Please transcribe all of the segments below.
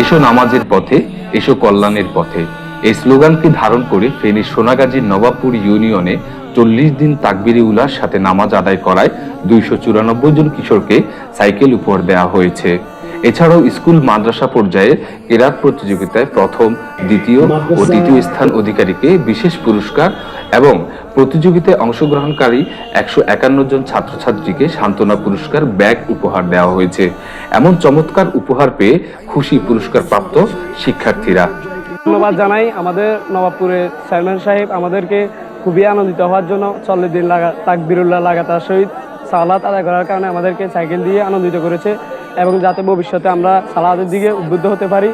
এসো নামাজের পথে, এসো কল্যাণের পথে। এই স্লোগানকে ধারণ করে ফেনীর সোনাগাজীর নবাবপুর ইউনিয়নে চল্লিশ দিন তাকবিরি উলার সাথে নামাজ আদায় করায় দুইশো চুরানব্বই জন কিশোরকে সাইকেল উপহার দেওয়া হয়েছে। এছাড়াও স্কুল মাদ্রাসা পর্যায়ে কেরাত প্রতিযোগিতায় প্রথম দ্বিতীয় ও তৃতীয় স্থান অধিকারীকে বিশেষ পুরস্কার এবং প্রতিযোগিতায় অংশগ্রহণকারী একশো একান্ন জন ছাত্রছাত্রীকে সান্ত্বনা পুরস্কার ব্যাগ উপহার দেওয়া হয়েছে। এমন চমৎকার উপহার পেয়ে খুশি পুরস্কার প্রাপ্ত শিক্ষার্থীরা। ধন্যবাদ জানাই আমাদের নবাবপুরের চেয়ারম্যান সাহেব। আমাদেরকে খুবই আনন্দিত হওয়ার জন্য চল্লিশ দিন লাগা তাকবিরুল্লাহ লাগাতার সহিত সালাত আদায় করার কারণে আমাদেরকে সাইকেল দিয়ে আনন্দিত করেছে। এবং যাতে ভবিষ্যতে আমরা সালাদের দিকে উদ্বুদ্ধ হতে পারি।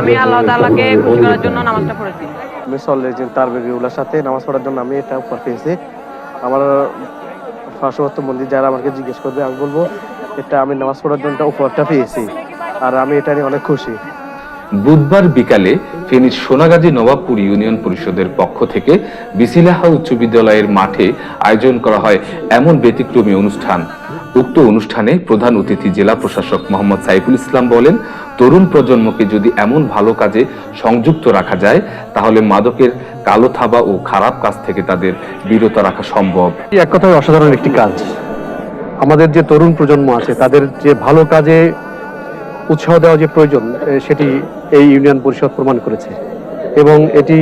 আমি আল্লাহ তাআলাকে খুশি করার জন্য নামাজটা পড়েছি। আমি চল্লিশ দিন তার বেগিউলার সাথে নামাজ পড়ার জন্য আমি এটা উপহার পেয়েছি। আমার পার্শ্ববর্ত মন্দির যারা আমাকে জিজ্ঞেস করবে আমি বলব এটা আমি নামাজ পড়ার জন্য উপহারটা পেয়েছি। আর আমি এটা নিয়ে অনেক খুশি। বুধবার বিকালে ফেনীর সোনাগাজী নবাবপুর ইউনিয়ন পরিষদের পক্ষ থেকে বিসিলাহা উচ্চ বিদ্যালয়ের মাঠে আয়োজন করা হয় এমন ব্যতিক্রমী অনুষ্ঠান। উক্ত অনুষ্ঠানে প্রধান অতিথি জেলা প্রশাসক মোহাম্মদ সাইফুল ইসলাম বলেন, তরুণ প্রজন্মকে যদি এমন ভালো কাজে সংযুক্ত রাখা যায়, তাহলে মাদকের কালো থাবা ও খারাপ কাজ থেকে তাদের বিরত রাখা সম্ভব। এক কথায় অসাধারণ একটি কাজ। আমাদের যে তরুণ প্রজন্ম আছে, তাদের যে ভালো কাজে উৎসাহ দেওয়া যে প্রয়োজন সেটি এই ইউনিয়ন পরিষদ প্রমাণ করেছে। এবং এটি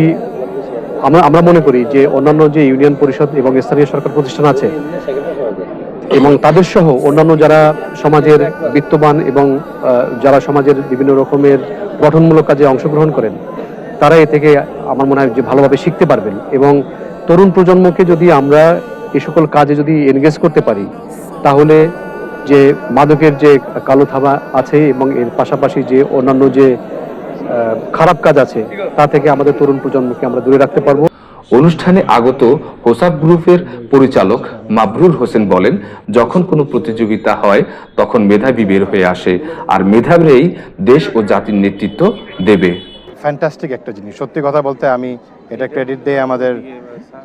আমরা আমরা মনে করি যে অন্যান্য যে ইউনিয়ন পরিষদ এবং স্থানীয় সরকার প্রতিষ্ঠান আছে এবং তাদের সহ অন্যান্য যারা সমাজের বিত্তবান এবং যারা সমাজের বিভিন্ন রকমের গঠনমূলক কাজে অংশগ্রহণ করেন, তারা এ থেকে আমার মনে হয় যে ভালোভাবে শিখতে পারবেন। এবং তরুণ প্রজন্মকে যদি আমরা এ সকল কাজে যদি এনগেজ করতে পারি, তাহলে যে মাদকের যে কালো থাবা আছে এবং এর পাশাপাশি যে অন্যান্য যে খারাপ কাজ আছে, তা থেকে আমাদের তরুণ প্রজন্মকে আমরা দূরে রাখতে পারব। অনুষ্ঠানে আগত হোসাব গ্রুপের পরিচালক মাবরুর হোসেন বলেন, যখন কোনো প্রতিযোগিতা হয়, তখন মেধাবী বের হয়ে আসে, আর মেধাবীরাই দেশ ও জাতির নেতৃত্ব দেবে। ফ্যান্টাস্টিক একটা জিনিস। সত্যি কথা বলতে আমি এটা ক্রেডিট দেই আমাদের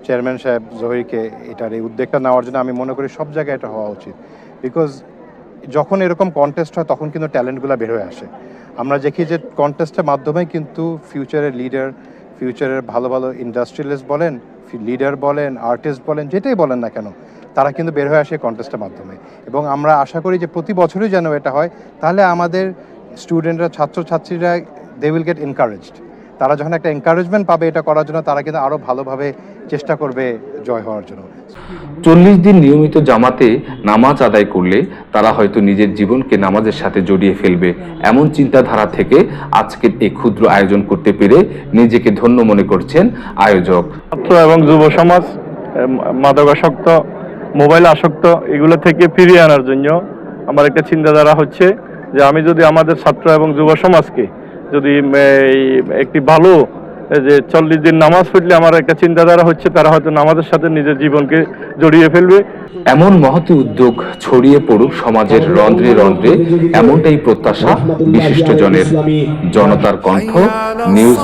চেয়ারম্যান সাহেব জহিরকে এটার এই উদ্যোগটা নেওয়ার জন্য আমি মনে করি সব জায়গায় এটা হওয়া উচিত। বিকজ যখন এরকম কন্টেস্ট হয়, তখন কিন্তু ট্যালেন্টগুলো বের হয়ে আসে। আমরা দেখি যে কন্টেস্টের মাধ্যমে কিন্তু ফিউচারের লিডার ফিউচারের ভালো ভালো ইন্ডাস্ট্রিয়ালিস্ট বলেন লিডার বলেন আর্টিস্ট বলেন, যেটাই বলেন না কেন, তারা কিন্তু বের হয়ে আসে কন্টেস্টের মাধ্যমে। এবং আমরা আশা করি যে প্রতি বছরই যেন এটা হয়, তাহলে আমাদের স্টুডেন্টরা ছাত্রছাত্রীরা দে উইল গেট এনকারেজড তারা যখন একটা এনকারেজমেন্ট পাবে এটা করার জন্য তারা কিন্তু আরও ভালোভাবে চেষ্টা করবে জয় হওয়ার জন্য। চল্লিশ দিন নিয়মিত জামাতে নামাজ আদায় করলে তারা হয়তো নিজের জীবনকে নামাজের সাথে জড়িয়ে ফেলবে। এমন চিন্তাধারা থেকে আজকের এই ক্ষুদ্র আয়োজন করতে পেরে নিজেকে ধন্য মনে করছেন আয়োজক। ছাত্র এবং যুব সমাজ মাদকাসক্ত মোবাইল আসক্ত এগুলো থেকে ফিরিয়ে আনার জন্য আমার একটা চিন্তাধারা হচ্ছে যে আমি যদি আমাদের ছাত্র এবং যুব সমাজকে যদি একটি ভালো যে চল্লিশ দিন নামাজ ফিরলে আমার একটা চিন্তাধারা হচ্ছে, তারা হয়তো নামাজের সাথে নিজের জীবনকে জড়িয়ে ফেলবে। এমন মহত উদ্যোগ ছড়িয়ে পড়ুক সমাজের রন্ধ্রে রন্ধ্রে, এমনটাই প্রত্যাশা বিশিষ্ট জনের। জনতার কণ্ঠ নিউজ